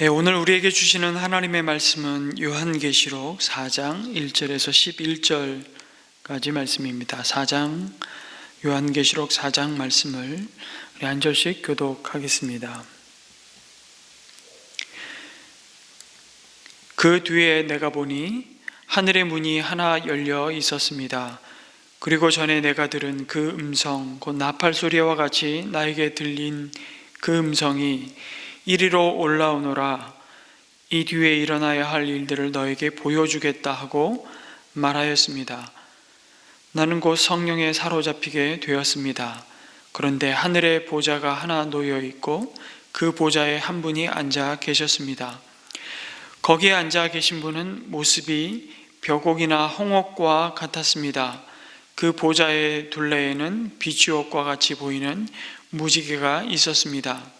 예, 오늘 우리에게 주시는 하나님의 말씀은 요한계시록 4장 1절에서 11절까지 말씀입니다. 4장 요한계시록 4장 말씀을 우리 한 절씩 교독하겠습니다. 그 뒤에 내가 보니 하늘의 문이 하나 열려 있었습니다. 그리고 전에 내가 들은 그 음성, 곧 나팔 소리와 같이 나에게 들린 그 음성이 이리로 올라오노라 이 뒤에 일어나야 할 일들을 너에게 보여주겠다 하고 말하였습니다. 나는 곧 성령에 사로잡히게 되었습니다. 그런데 하늘에 보좌가 하나 놓여 있고 그 보좌에 한 분이 앉아 계셨습니다. 거기에 앉아 계신 분은 모습이 벼곡이나 홍옥과 같았습니다. 그 보좌의 둘레에는 비추옥과 같이 보이는 무지개가 있었습니다.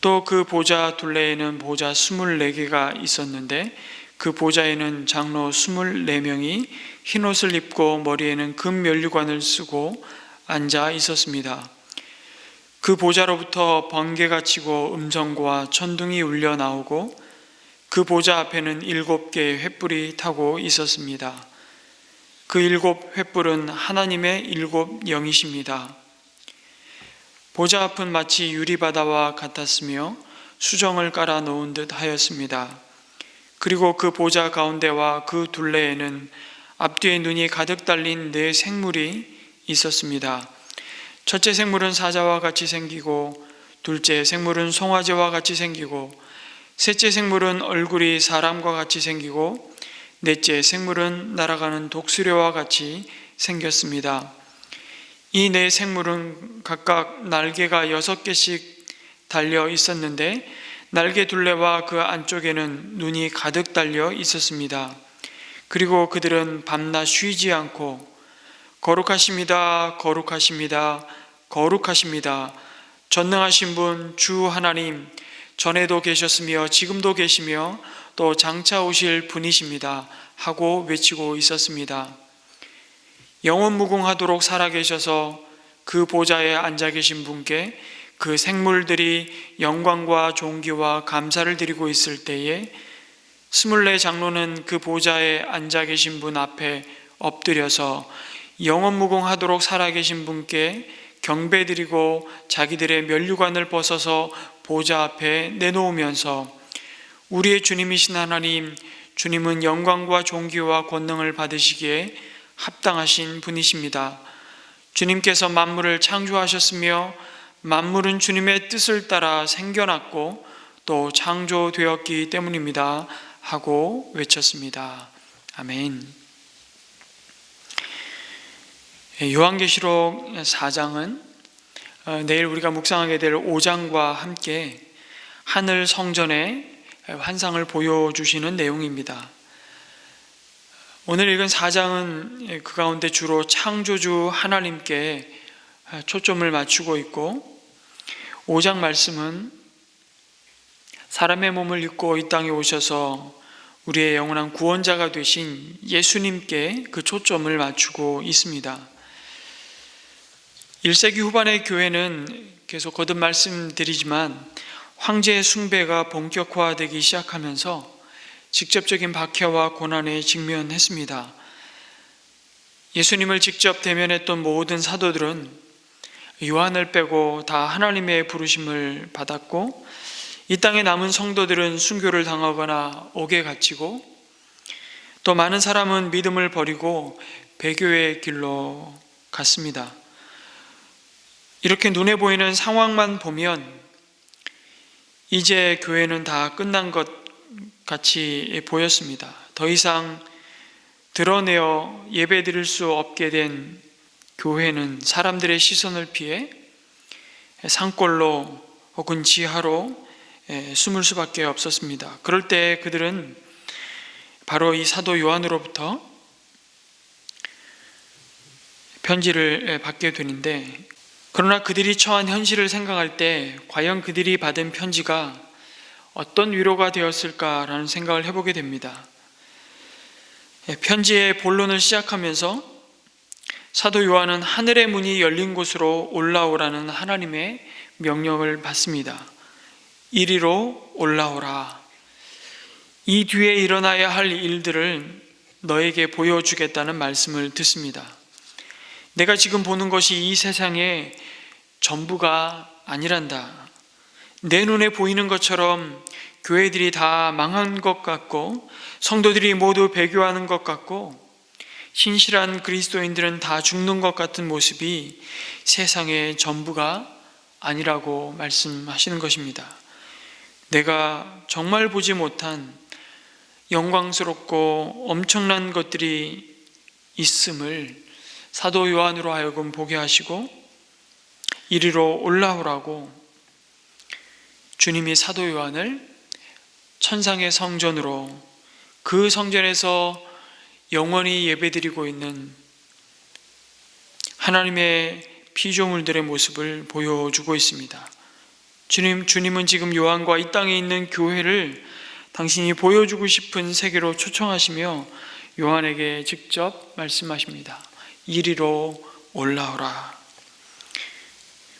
또 그 보좌 둘레에는 보좌 24개가 있었는데 그 보좌에는 장로 24명이 흰 옷을 입고 머리에는 금 면류관을 쓰고 앉아 있었습니다. 그 보좌로부터 번개가 치고 음성과 천둥이 울려 나오고 그 보좌 앞에는 일곱 개의 횃불이 타고 있었습니다. 그 일곱 횃불은 하나님의 일곱 영이십니다. 보좌 앞은 마치 유리바다와 같았으며 수정을 깔아 놓은 듯 하였습니다. 그리고 그 보좌 가운데와 그 둘레에는 앞뒤에 눈이 가득 달린 네 생물이 있었습니다. 첫째 생물은 사자와 같이 생기고 둘째 생물은 송아지와 같이 생기고 셋째 생물은 얼굴이 사람과 같이 생기고 넷째 생물은 날아가는 독수리와 같이 생겼습니다. 이 네 생물은 각각 날개가 여섯 개씩 달려 있었는데 날개 둘레와 그 안쪽에는 눈이 가득 달려 있었습니다. 그리고 그들은 밤낮 쉬지 않고 거룩하십니다, 거룩하십니다, 거룩하십니다. 전능하신 분 주 하나님 전에도 계셨으며 지금도 계시며 또 장차 오실 분이십니다 하고 외치고 있었습니다. 영원 무궁하도록 살아계셔서 그 보좌에 앉아 계신 분께 그 생물들이 영광과 존귀와 감사를 드리고 있을 때에 스물네 장로는 그 보좌에 앉아 계신 분 앞에 엎드려서 영원 무궁하도록 살아계신 분께 경배드리고 자기들의 면류관을 벗어서 보좌 앞에 내놓으면서 우리의 주님이신 하나님 주님은 영광과 존귀와 권능을 받으시기에 합당하신 분이십니다. 주님께서 만물을 창조하셨으며 만물은 주님의 뜻을 따라 생겨났고 또 창조되었기 때문입니다. 하고 외쳤습니다. 아멘. 요한계시록 4장은 어, 내일 우리가 묵상하게 될 5장과 함께 하늘 성전의 환상을 보여주시는 내용입니다. 오늘 읽은 4장은 그 가운데 주로 창조주 하나님께 초점을 맞추고 있고 5장 말씀은 사람의 몸을 입고 이 땅에 오셔서 우리의 영원한 구원자가 되신 예수님께 그 초점을 맞추고 있습니다. 1세기 후반의 교회는 계속 거듭 말씀드리지만 황제의 숭배가 본격화되기 시작하면서 직접적인 박해와 고난에 직면했습니다. 예수님을 직접 대면했던 모든 사도들은 요한을 빼고 다 하나님의 부르심을 받았고 이 땅에 남은 성도들은 순교를 당하거나 옥에 갇히고 또 많은 사람은 믿음을 버리고 배교의 길로 갔습니다. 이렇게 눈에 보이는 상황만 보면 이제 교회는 다 끝난 것 같이 보였습니다. 더 이상 드러내어 예배 드릴 수 없게 된 교회는 사람들의 시선을 피해 산골로 혹은 지하로 숨을 수밖에 없었습니다. 그럴 때 그들은 바로 이 사도 요한으로부터 편지를 받게 되는데 그러나 그들이 처한 현실을 생각할 때 과연 그들이 받은 편지가 어떤 위로가 되었을까라는 생각을 해보게 됩니다. 편지의 본론을 시작하면서 사도 요한은 하늘의 문이 열린 곳으로 올라오라는 하나님의 명령을 받습니다. 이리로 올라오라. 이 뒤에 일어나야 할 일들을 너에게 보여주겠다는 말씀을 듣습니다. 내가 지금 보는 것이 이 세상의 전부가 아니란다. 내 눈에 보이는 것처럼 교회들이 다 망한 것 같고 성도들이 모두 배교하는 것 같고 신실한 그리스도인들은 다 죽는 것 같은 모습이 세상의 전부가 아니라고 말씀하시는 것입니다. 내가 정말 보지 못한 영광스럽고 엄청난 것들이 있음을 사도 요한으로 하여금 보게 하시고 이리로 올라오라고 주님이 사도 요한을 천상의 성전으로 그 성전에서 영원히 예배드리고 있는 하나님의 피조물들의 모습을 보여주고 있습니다. 주님, 주님은 지금 요한과 이 땅에 있는 교회를 당신이 보여주고 싶은 세계로 초청하시며 요한에게 직접 말씀하십니다. 이리로 올라오라.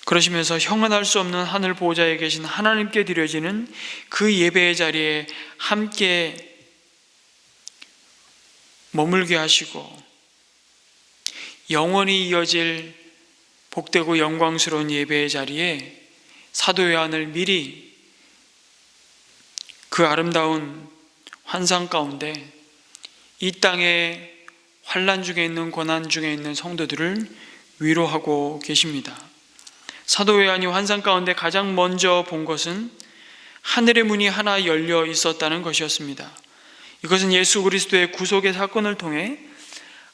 그러시면서 형언할 수 없는 하늘 보좌에 계신 하나님께 드려지는 그 예배의 자리에 함께 머물게 하시고 영원히 이어질 복되고 영광스러운 예배의 자리에 사도 요한을 미리 그 아름다운 환상 가운데 이 땅에 환란 중에 있는 고난 중에 있는 성도들을 위로하고 계십니다. 사도 요한이 환상 가운데 가장 먼저 본 것은 하늘의 문이 하나 열려 있었다는 것이었습니다. 이것은 예수 그리스도의 구속의 사건을 통해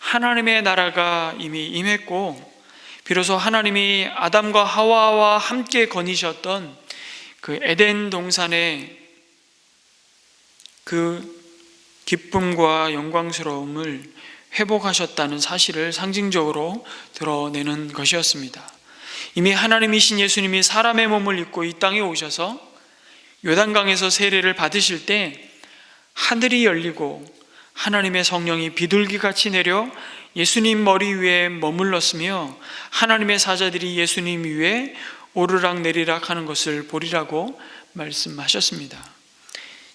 하나님의 나라가 이미 임했고 비로소 하나님이 아담과 하와와 함께 거니셨던 그 에덴 동산의 그 기쁨과 영광스러움을 회복하셨다는 사실을 상징적으로 드러내는 것이었습니다. 이미 하나님이신 예수님이 사람의 몸을 입고 이 땅에 오셔서 요단강에서 세례를 받으실 때 하늘이 열리고 하나님의 성령이 비둘기 같이 내려 예수님 머리 위에 머물렀으며 하나님의 사자들이 예수님 위에 오르락 내리락 하는 것을 보리라고 말씀하셨습니다.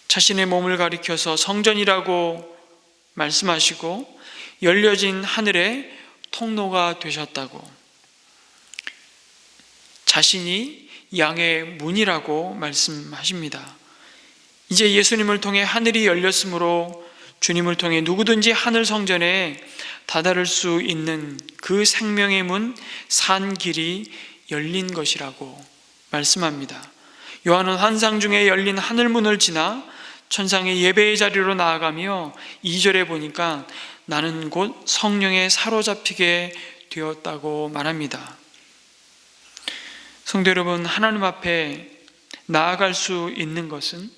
자신의 몸을 가리켜서 성전이라고 말씀하시고 열려진 하늘의 통로가 되셨다고 자신이 양의 문이라고 말씀하십니다. 이제 예수님을 통해 하늘이 열렸으므로 주님을 통해 누구든지 하늘 성전에 다다를 수 있는 그 생명의 문, 산 길이 열린 것이라고 말씀합니다. 요한은 환상 중에 열린 하늘문을 지나 천상의 예배의 자리로 나아가며 2절에 보니까 나는 곧 성령에 사로잡히게 되었다고 말합니다. 성도 여러분, 하나님 앞에 나아갈 수 있는 것은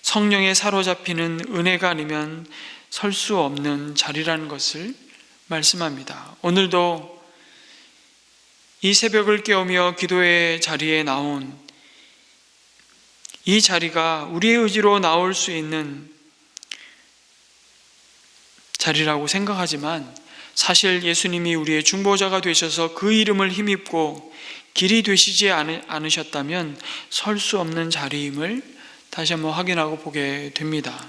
성령에 사로잡히는 은혜가 아니면 설 수 없는 자리라는 것을 말씀합니다. 오늘도 이 새벽을 깨우며 기도의 자리에 나온 이 자리가 우리의 의지로 나올 수 있는 자리라고 생각하지만 사실 예수님이 우리의 중보자가 되셔서 그 이름을 힘입고 길이 되시지 않으셨다면 설 수 없는 자리임을 다시 한번 확인하고 보게 됩니다.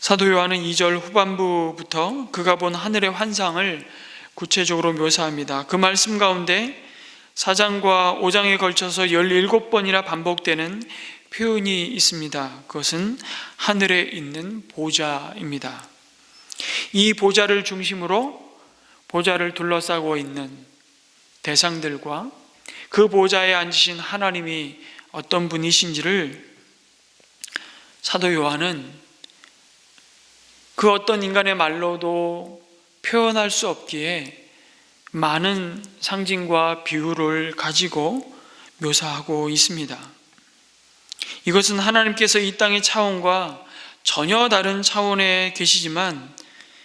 사도 요한은 2절 후반부부터 그가 본 하늘의 환상을 구체적으로 묘사합니다. 그 말씀 가운데 4장과 5장에 걸쳐서 17번이나 반복되는 표현이 있습니다. 그것은 하늘에 있는 보좌입니다. 이 보좌를 중심으로 보좌를 둘러싸고 있는 대상들과 그 보좌에 앉으신 하나님이 어떤 분이신지를 사도 요한은 그 어떤 인간의 말로도 표현할 수 없기에 많은 상징과 비유를 가지고 묘사하고 있습니다. 이것은 하나님께서 이 땅의 차원과 전혀 다른 차원에 계시지만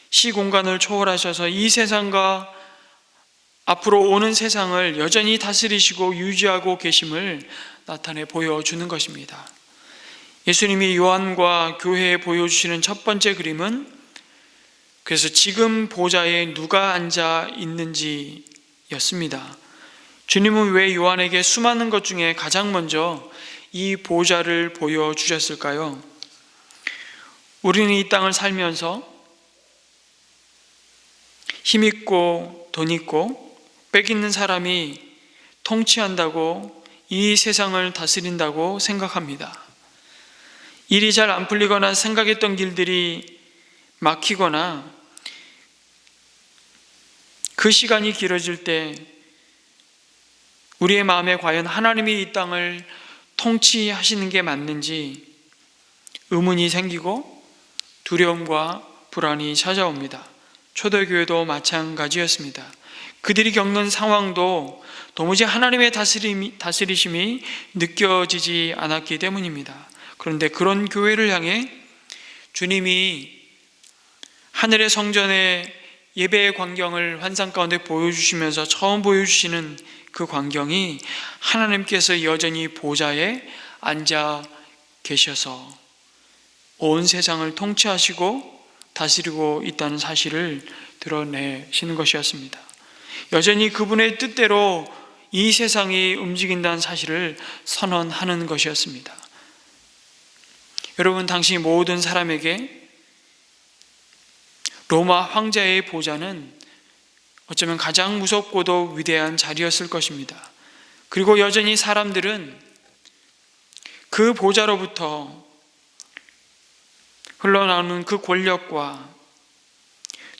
시 공간을 초월하셔서 이 세상과 앞으로 오는 세상을 여전히 다스리시고 유지하고 계심을 나타내 보여주는 것입니다. 예수님이 요한과 교회에 보여주시는 첫 번째 그림은 그래서 지금 보좌에 누가 앉아 있는지였습니다. 주님은 왜 요한에게 수많은 것 중에 가장 먼저 이 보좌를 보여주셨을까요? 우리는 이 땅을 살면서 힘있고 돈 있고 빽 있는 사람이 통치한다고 이 세상을 다스린다고 생각합니다. 일이 잘 안 풀리거나 생각했던 길들이 막히거나 그 시간이 길어질 때 우리의 마음에 과연 하나님이 이 땅을 통치하시는 게 맞는지 의문이 생기고 두려움과 불안이 찾아옵니다. 초대교회도 마찬가지였습니다. 그들이 겪는 상황도 도무지 하나님의 다스림이, 다스리심이 느껴지지 않았기 때문입니다. 그런데 그런 교회를 향해 주님이 하늘의 성전의 예배의 광경을 환상 가운데 보여주시면서 처음 보여주시는 그 광경이 하나님께서 여전히 보좌에 앉아 계셔서 온 세상을 통치하시고 다스리고 있다는 사실을 드러내시는 것이었습니다. 여전히 그분의 뜻대로 이 세상이 움직인다는 사실을 선언하는 것이었습니다. 여러분, 당시 모든 사람에게 로마 황제의 보좌는 어쩌면 가장 무섭고도 위대한 자리였을 것입니다. 그리고 여전히 사람들은 그 보좌로부터 흘러나오는 그 권력과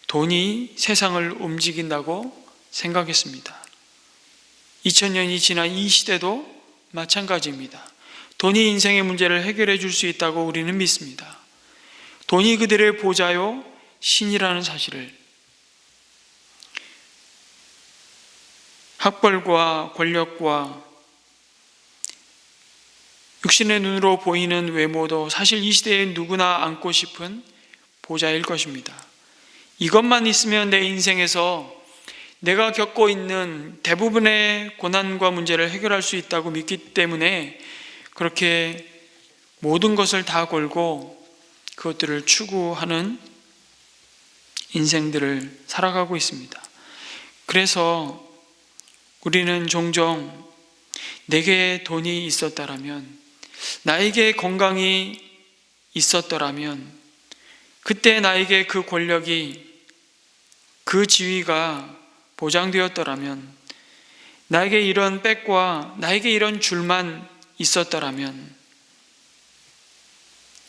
돈이 세상을 움직인다고 생각했습니다. 2000년이 지난 이 시대도 마찬가지입니다. 돈이 인생의 문제를 해결해 줄 수 있다고 우리는 믿습니다. 돈이 그들의 보좌요, 신이라는 사실을 학벌과 권력과 육신의 눈으로 보이는 외모도 사실 이 시대에 누구나 안고 싶은 보좌일 것입니다. 이것만 있으면 내 인생에서 내가 겪고 있는 대부분의 고난과 문제를 해결할 수 있다고 믿기 때문에 그렇게 모든 것을 다 걸고 그것들을 추구하는 인생들을 살아가고 있습니다. 그래서 우리는 종종 내게 돈이 있었다라면 나에게 건강이 있었더라면 그때 나에게 그 권력이 그 지위가 보장되었더라면 나에게 이런 빽과 나에게 이런 줄만 있었더라면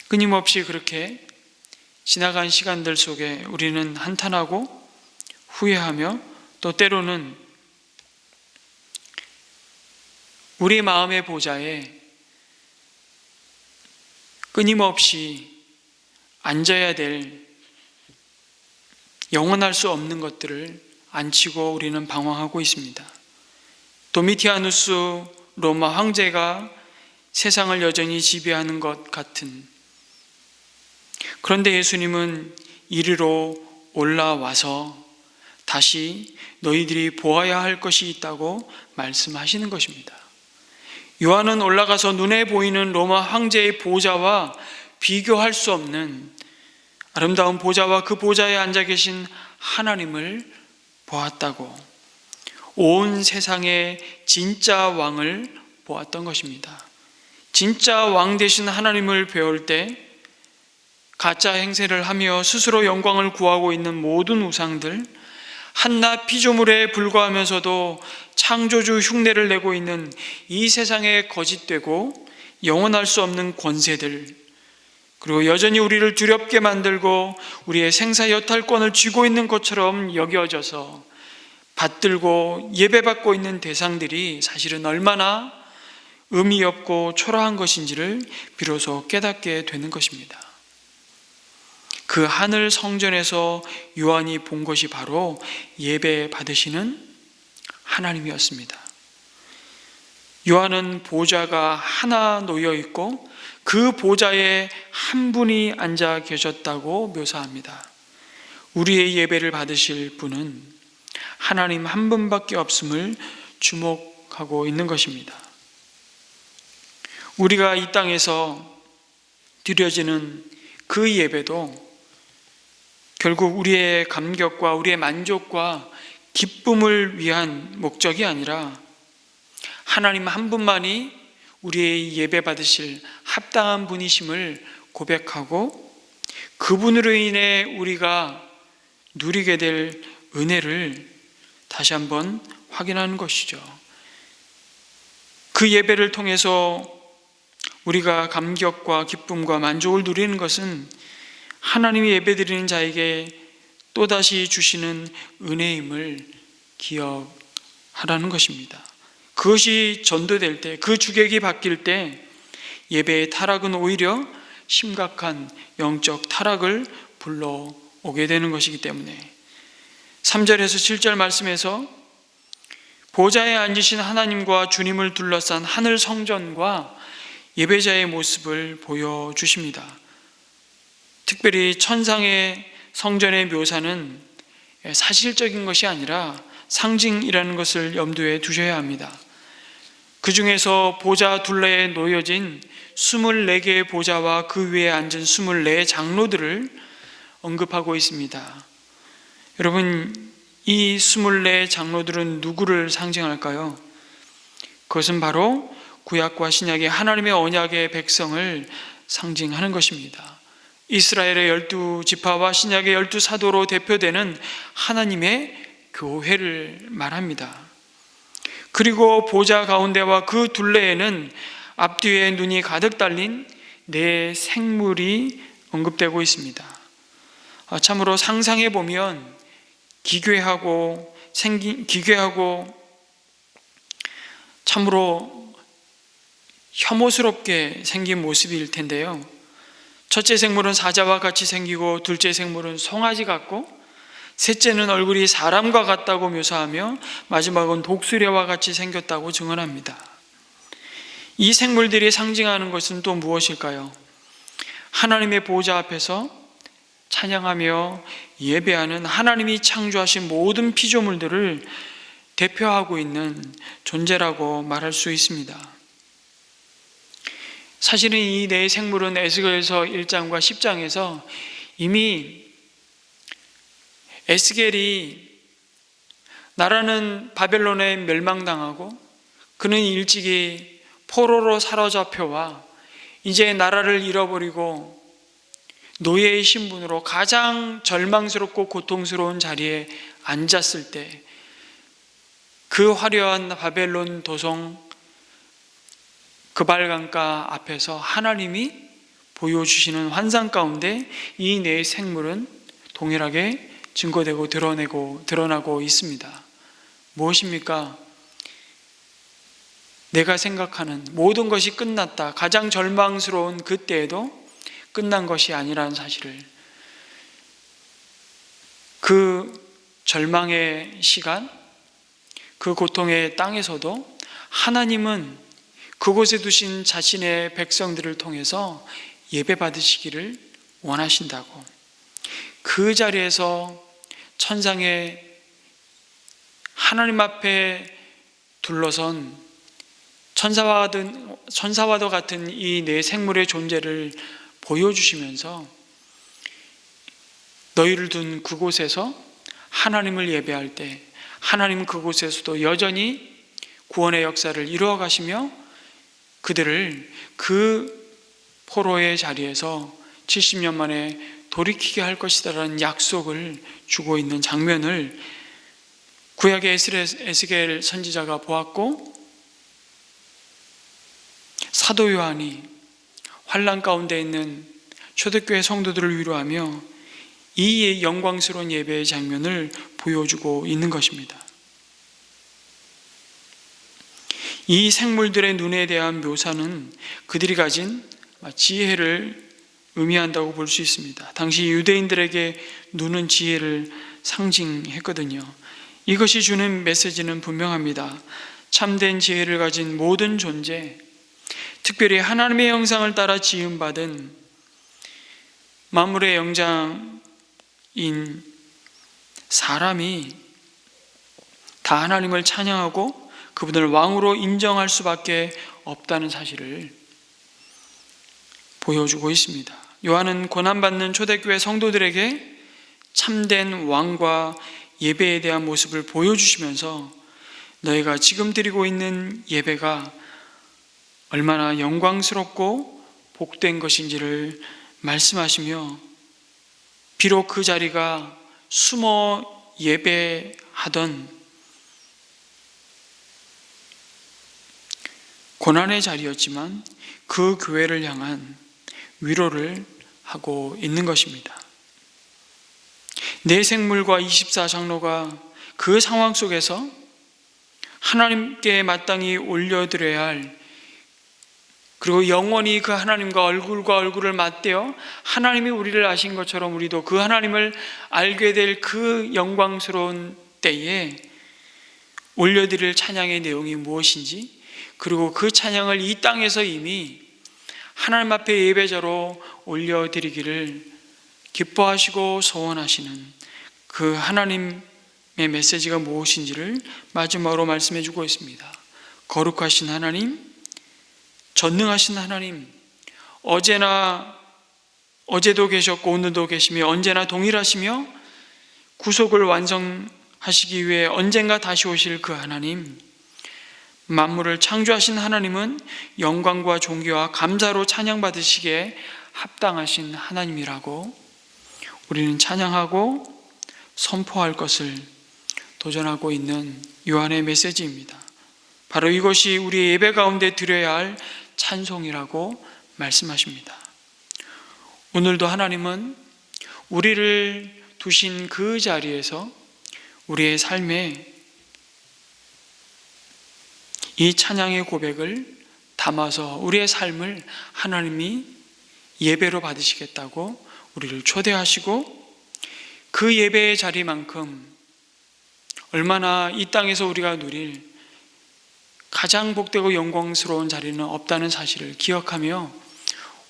끊임없이 그렇게 지나간 시간들 속에 우리는 한탄하고 후회하며 또 때로는 우리 마음의 보좌에 끊임없이 앉아야 될 영원할 수 없는 것들을 안치고 우리는 방황하고 있습니다. 도미티아누스 로마 황제가 세상을 여전히 지배하는 것 같은 그런데 예수님은 이리로 올라와서 다시 너희들이 보아야 할 것이 있다고 말씀하시는 것입니다. 요한은 올라가서 눈에 보이는 로마 황제의 보좌와 비교할 수 없는 아름다운 보좌와 그 보좌에 앉아 계신 하나님을 보았다고 온 세상의 진짜 왕을 보았던 것입니다. 진짜 왕 되신 하나님을 배울 때 가짜 행세를 하며 스스로 영광을 구하고 있는 모든 우상들, 한낱 피조물에 불과하면서도 창조주 흉내를 내고 있는 이 세상에 거짓되고 영원할 수 없는 권세들, 그리고 여전히 우리를 두렵게 만들고 우리의 생사 여탈권을 쥐고 있는 것처럼 여겨져서 받들고 예배받고 있는 대상들이 사실은 얼마나 의미 없고 초라한 것인지를 비로소 깨닫게 되는 것입니다. 그 하늘 성전에서 요한이 본 것이 바로 예배 받으시는 하나님이었습니다. 요한은 보좌가 하나 놓여 있고 그 보좌에 한 분이 앉아 계셨다고 묘사합니다. 우리의 예배를 받으실 분은 하나님 한 분밖에 없음을 주목하고 있는 것입니다. 우리가 이 땅에서 드려지는 그 예배도 결국 우리의 감격과 우리의 만족과 기쁨을 위한 목적이 아니라 하나님 한 분만이 우리의 예배 받으실 합당한 분이심을 고백하고 그분으로 인해 우리가 누리게 될 은혜를 다시 한번 확인하는 것이죠. 그 예배를 통해서 우리가 감격과 기쁨과 만족을 누리는 것은 하나님이 예배드리는 자에게 또다시 주시는 은혜임을 기억하라는 것입니다. 그것이 전도될 때, 그 주객이 바뀔 때 예배의 타락은 오히려 심각한 영적 타락을 불러오게 되는 것이기 때문에 3절에서 7절 말씀에서 보좌에 앉으신 하나님과 주님을 둘러싼 하늘 성전과 예배자의 모습을 보여주십니다. 특별히 천상의 성전의 묘사는 사실적인 것이 아니라 상징이라는 것을 염두에 두셔야 합니다. 그 중에서 보좌 둘레에 놓여진 24개의 보좌와 그 위에 앉은 24 장로들을 언급하고 있습니다. 여러분, 이 24 장로들은 누구를 상징할까요? 그것은 바로 구약과 신약의 하나님의 언약의 백성을 상징하는 것입니다. 이스라엘의 열두 지파와 신약의 열두 사도로 대표되는 하나님의 교회를 말합니다. 그리고 보좌 가운데와 그 둘레에는 앞뒤에 눈이 가득 달린 네 생물이 언급되고 있습니다. 아, 참으로 상상해 보면 기괴하고 생긴 기괴하고 참으로 혐오스럽게 생긴 모습일 텐데요. 첫째 생물은 사자와 같이 생기고 둘째 생물은 송아지 같고 셋째는 얼굴이 사람과 같다고 묘사하며 마지막은 독수리와 같이 생겼다고 증언합니다. 이 생물들이 상징하는 것은 또 무엇일까요? 하나님의 보좌 앞에서 찬양하며 예배하는 하나님이 창조하신 모든 피조물들을 대표하고 있는 존재라고 말할 수 있습니다. 사실은 이 네 생물은 에스겔서 1장과 10장에서 이미 에스겔이 나라는 바벨론에 멸망당하고 그는 일찍이 포로로 사로잡혀와 이제 나라를 잃어버리고 노예의 신분으로 가장 절망스럽고 고통스러운 자리에 앉았을 때 그 화려한 바벨론 도성 그발강가 앞에서 하나님이 보여주시는 환상 가운데 이 네 생물은 동일하게 증거되고 드러내고 드러나고 있습니다. 무엇입니까? 내가 생각하는 모든 것이 끝났다. 가장 절망스러운 그때에도 끝난 것이 아니라는 사실을 그 절망의 시간, 그 고통의 땅에서도 하나님은 그곳에 두신 자신의 백성들을 통해서 예배 받으시기를 원하신다고. 그 자리에서 천상의 하나님 앞에 둘러선 천사와도 같은 이 네 생물의 존재를 보여주시면서 너희를 둔 그곳에서 하나님을 예배할 때 하나님 그곳에서도 여전히 구원의 역사를 이루어 가시며 그들을 그 포로의 자리에서 70년 만에 돌이키게 할 것이다라는 약속을 주고 있는 장면을 구약의 에스겔 선지자가 보았고 사도 요한이 환란 가운데 있는 초대교회 성도들을 위로하며 이 영광스러운 예배의 장면을 보여주고 있는 것입니다. 이 생물들의 눈에 대한 묘사는 그들이 가진 지혜를 의미한다고 볼 수 있습니다. 당시 유대인들에게 눈은 지혜를 상징했거든요. 이것이 주는 메시지는 분명합니다. 참된 지혜를 가진 모든 존재, 특별히 하나님의 형상을 따라 지음받은 만물의 영장인 사람이 다 하나님을 찬양하고 그분을 왕으로 인정할 수밖에 없다는 사실을 보여주고 있습니다. 요한은 고난받는 초대교회 성도들에게 참된 왕과 예배에 대한 모습을 보여주시면서 너희가 지금 드리고 있는 예배가 얼마나 영광스럽고 복된 것인지를 말씀하시며 비록 그 자리가 숨어 예배하던 고난의 자리였지만 그 교회를 향한 위로를 하고 있는 것입니다. 내 생물과 24장로가 그 상황 속에서 하나님께 마땅히 올려드려야 할 그리고 영원히 그 하나님과 얼굴과 얼굴을 맞대어 하나님이 우리를 아신 것처럼 우리도 그 하나님을 알게 될 그 영광스러운 때에 올려드릴 찬양의 내용이 무엇인지 그리고 그 찬양을 이 땅에서 이미 하나님 앞에 예배자로 올려드리기를 기뻐하시고 소원하시는 그 하나님의 메시지가 무엇인지를 마지막으로 말씀해 주고 있습니다. 거룩하신 하나님, 전능하신 하나님, 어제나 어제도 계셨고 오늘도 계시며 언제나 동일하시며 구속을 완성하시기 위해 언젠가 다시 오실 그 하나님, 만물을 창조하신 하나님은 영광과 존귀와 감사로 찬양받으시기에 합당하신 하나님이라고 우리는 찬양하고 선포할 것을 도전하고 있는 요한의 메시지입니다. 바로 이것이 우리의 예배 가운데 드려야 할 찬송이라고 말씀하십니다. 오늘도 하나님은 우리를 두신 그 자리에서 우리의 삶에 이 찬양의 고백을 담아서 우리의 삶을 하나님이 예배로 받으시겠다고 우리를 초대하시고 그 예배의 자리만큼 얼마나 이 땅에서 우리가 누릴 가장 복되고 영광스러운 자리는 없다는 사실을 기억하며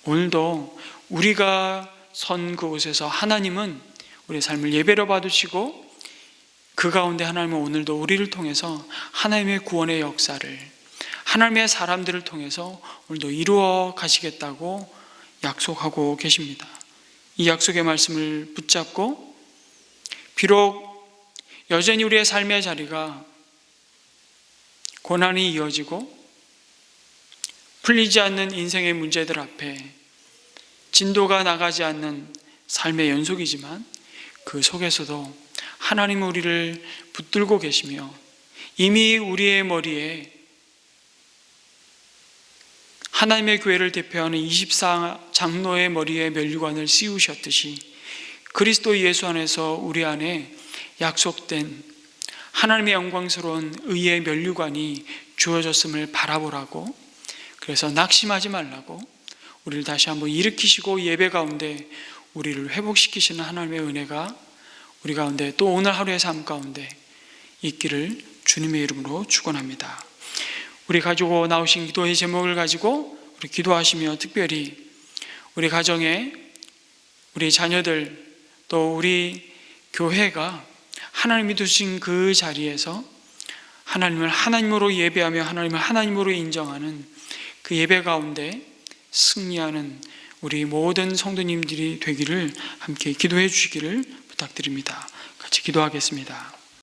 오늘도 우리가 선 그곳에서 하나님은 우리의 삶을 예배로 받으시고 그 가운데 하나님은 오늘도 우리를 통해서 하나님의 구원의 역사를 하나님의 사람들을 통해서 오늘도 이루어 가시겠다고 약속하고 계십니다. 이 약속의 말씀을 붙잡고 비록 여전히 우리의 삶의 자리가 고난이 이어지고 풀리지 않는 인생의 문제들 앞에 진도가 나가지 않는 삶의 연속이지만 그 속에서도 하나님은 우리를 붙들고 계시며 이미 우리의 머리에 하나님의 교회를 대표하는 24장로의 머리에 멸류관을 씌우셨듯이 그리스도 예수 안에서 우리 안에 약속된 하나님의 영광스러운 의의 멸류관이 주어졌음을 바라보라고 그래서 낙심하지 말라고 우리를 다시 한번 일으키시고 예배 가운데 우리를 회복시키시는 하나님의 은혜가 우리 가운데 또 오늘 하루의 삶 가운데 있기를 주님의 이름으로 축원합니다. 우리 가지고 나오신 기도의 제목을 가지고 우리 기도하시며 특별히 우리 가정에 우리 자녀들 또 우리 교회가 하나님이 두신 그 자리에서 하나님을 하나님으로 예배하며 하나님을 하나님으로 인정하는 그 예배 가운데 승리하는 우리 모든 성도님들이 되기를 함께 기도해 주시기를 부탁드립니다. 같이 기도하겠습니다.